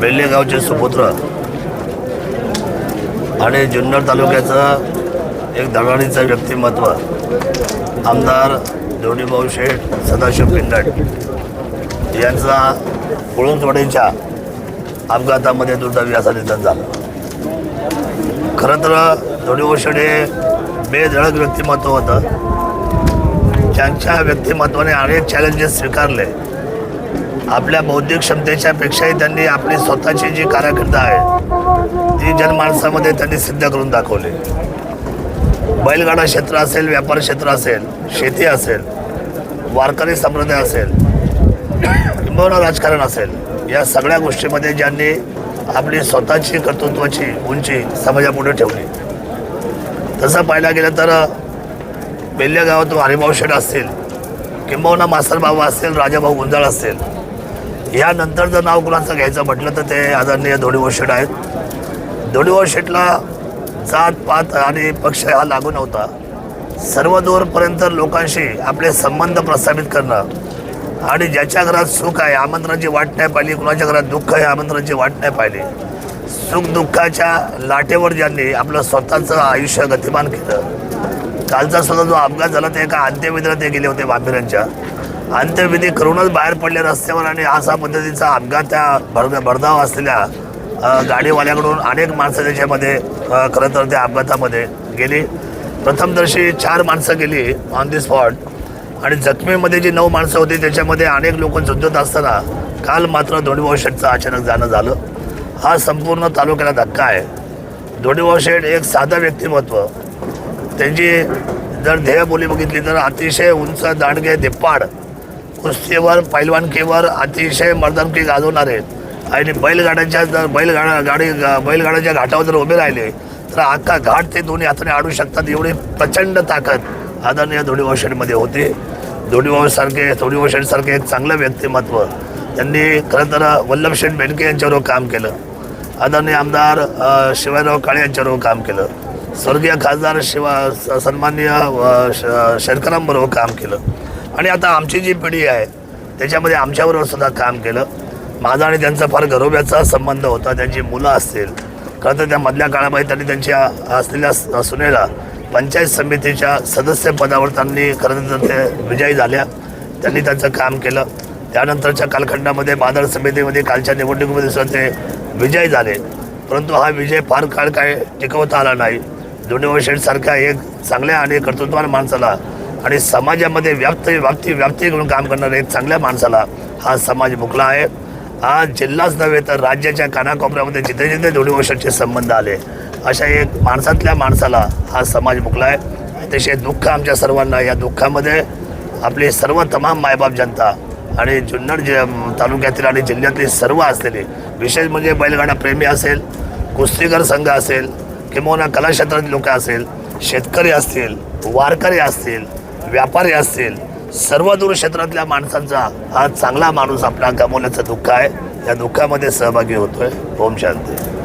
बेल्लेगावचे सुपुत्र आणि जुन्नर तालुक्याचं एक दळणीचं व्यक्तिमत्व आमदार दोडीभाऊ शेठ सदाशिव पिंडट यांचा कुळुंचवाडीच्या अपघातामध्ये दुर्दैवी असा निधन झालं. खरं तर दोडीभाऊ शेठ हे बेधडक व्यक्तिमत्व होतं. त्यांच्या व्यक्तिमत्वाने अनेक चॅलेंजेस स्वीकारले. आपल्या बौद्धिक क्षमतेच्या पेक्षाही त्यांनी आपली स्वतःची जी कारकीर्द आहे ती जनमानसामध्ये त्यांनी सिद्ध करून दाखवली. बैलगाडा क्षेत्र असेल व्यापार क्षेत्र असेल शेती असेल वारकरी संप्रदाय असेल किंबहुना राजकारण असेल या सगळ्या गोष्टीमध्ये ज्यांनी आपली स्वतःची कर्तृत्वाची उंची समाजापुढे ठेवली. तसं पाहायला गेलं तर बेल्ल्या गावातून हरिभाऊ शेठ असतील किंबहुना मास्तर बाबा असतील राजाभाऊ गुंजाळ असतील यानंतर जर नाव कुणाचं घ्यायचं म्हटलं तर ते आदरणीय धोडीभाऊ शेठ आहेत. धोडीभाऊ शेठला जात पात आणि पक्ष हा लागू नव्हता. सर्व दूरपर्यंत लोकांशी आपले संबंध प्रस्थापित करणं आणि ज्याच्या घरात सुख आहे आमंत्रणाची वाट नाही पाहिली कुणाच्या घरात दुःख आहे आमंत्रणाची वाट नाही पाहिली. सुख दुःखाच्या लाटेवर ज्यांनी आपलं स्वतःचं आयुष्य गतिमान केलं. कालचा सुद्धा जो अपघात झाला ते एका अंत्यविद्रात ते गेले होते भांबिरांच्या अंत्यविधी करूनच बाहेर पडले रस्त्यावर आणि असा पद्धतीचा अपघात त्या भड भडधाव असलेल्या गाडीवाल्याकडून अनेक माणसं त्याच्यामध्ये खरं तर त्या अपघातामध्ये गेली. प्रथमदर्शी चार माणसं गेली ऑन दी स्पॉट आणि जखमीमध्ये जी नऊ माणसं होती त्याच्यामध्ये अनेक लोक झुंजत असताना काल मात्र धोणीभाऊ शेठचं अचानक जाणं झालं. हा संपूर्ण तालुक्याला धक्का आहे. धोणीभाऊ शेठ एक साधं व्यक्तिमत्व. त्यांची जर ध्येयबोली बघितली तर अतिशय उंच दांडगे धिप्पाड कुस्तीवर पैलवानकीवर अतिशय मर्दनकी गाजवणारे आणि बैलगाड्यांच्या जर बैलगाडा गाडी बैलगाड्याच्या घाटावर जर उभे राहिले तर अख्खा घाट ते दोन्ही हाताने आडू शकतात एवढी प्रचंड ताकद आदरणीय धोडीभाऊ शेठमध्ये होती. धोडीभाऊ सारखे धोडीभाऊ शेठ एक चांगलं व्यक्तिमत्व. त्यांनी खरं तर वल्लभ शेठ बेनके यांच्यावर काम केलं. आदरणीय आमदार शिवाजीराव काळे यांच्यावर काम केलं. स्वर्गीय खासदार शिवा स- सन्माननीय श- शेरकरांबरोबर काम केलं. आणि आता आमची जी पिढी आहे त्याच्यामध्ये आमच्याबरोबर सुद्धा काम केलं. माझा आणि त्यांचा फार घरोब्याचा संबंध होता. त्यांची मुलं असतील खरं तर त्या मधल्या काळामध्ये त्यांनी त्यांच्या असलेल्या सुनेला पंचायत समितीच्या सदस्यपदावर त्यांनी खरं तर ते विजयी झाल्या. त्यांनी त्यांचं काम केलं. त्यानंतरच्या कालखंडामध्ये बाजार समितीमध्ये कालच्या निवडणुकीमध्ये सुद्धा ते विजयी झाले. परंतु हा विजय फार काळ काय टिकवता आला नाही. दोन्ही शेठसारख्या एक चांगल्या आणि कर्तृत्वान माणसाला आणि समाजामध्ये व्याप्त व्याप्ती व्याप्ती करून काम करणाऱ्या एक चांगल्या माणसाला हा समाज मुकला आहे. आज जिल्हाच नव्हे तर राज्याच्या कानाकोपऱ्यामध्ये जिथे जिथे दोन्ही वर्षांचे संबंध आले अशा एक माणसातल्या माणसाला हा समाज मुकला आहे. अतिशय दुःख आमच्या सर्वांना या दुःखामध्ये. आपली सर्व तमाम मायबाप जनता आणि जुन्नर जि तालुक्यातील आणि जिल्ह्यातली सर्व असलेली विशेष म्हणजे बैलगाडा प्रेमी असेल कुस्तीगर संघ असेल किंवा कला क्षेत्रातील लोक असेल शेतकरी असतील वारकरी असतील व्यापारी असतील सर्व दूर क्षेत्रातल्या माणसांचा हा चांगला माणूस आपला गमवल्याचं दुःख आहे. या दुःखामध्ये सहभागी होतोय. ओम शांती.